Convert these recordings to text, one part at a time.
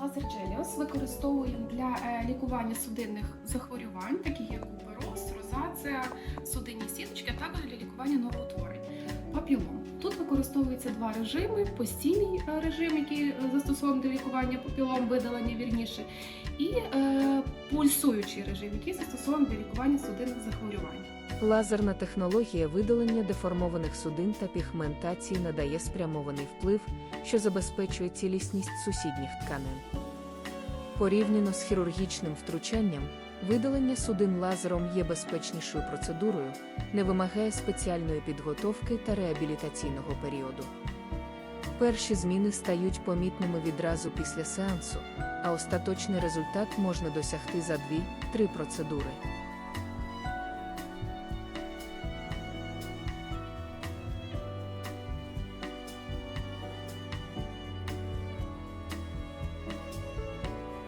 Лазер Gelios використовуємо для е, лікування судинних захворювань, таких як купероз, розація, судинні сіточки, а також для лікування новоутворень. Папілом. Тут використовуються два режими: постійний е, режим, який е, застосований для лікування папілом, видалення вірніше, і е, пульсуючий режим, який застосований для лікування судинних захворювань. Лазерна технологія видалення деформованих судин та пігментації надає спрямований вплив, що забезпечує цілісність сусідніх тканин. Порівняно з хірургічним втручанням, видалення судин лазером є безпечнішою процедурою, не вимагає спеціальної підготовки та реабілітаційного періоду. Перші зміни стають помітними відразу після сеансу, а остаточний результат можна досягти за 2-3 процедури.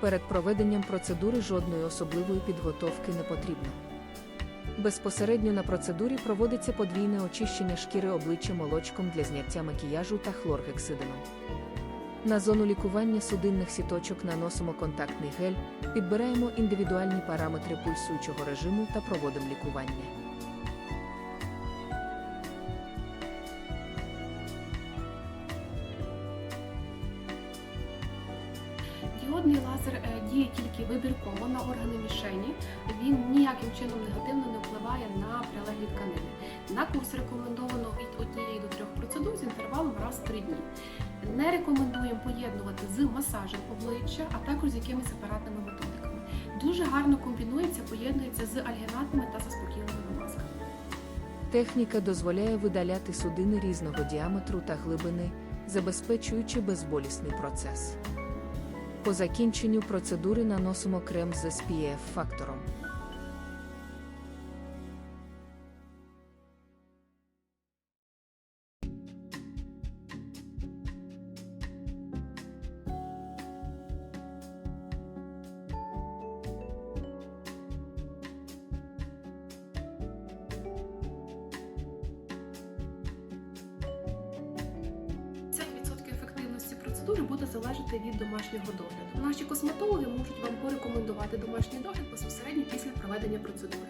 Перед проведенням процедури жодної особливої підготовки не потрібно. Безпосередньо на процедурі проводиться подвійне очищення шкіри обличчя молочком для зняття макіяжу та хлоргексидином. На зону лікування судинних сіточок наносимо контактний гель, підбираємо індивідуальні параметри пульсуючого режиму та проводимо лікування. Діодний лазер е, діє тільки вибірково на органи мішені. Він ніяким чином негативно не впливає на прилеглі тканини. На курс рекомендовано від однієї до трьох процедур з інтервалом раз в три дні. Не рекомендуємо поєднувати з масажем обличчя, а також з якимись апаратними методиками. Дуже гарно комбінується, поєднується з альгінатами та заспокійливими масками. Техніка дозволяє видаляти судини різного діаметру та глибини, забезпечуючи безболісний процес. По закінченню процедури наносимо крем з SPF процедури буде залежати від домашнього догляду. Наші косметологи можуть вам порекомендувати домашній догляд безпосередньо після проведення процедури.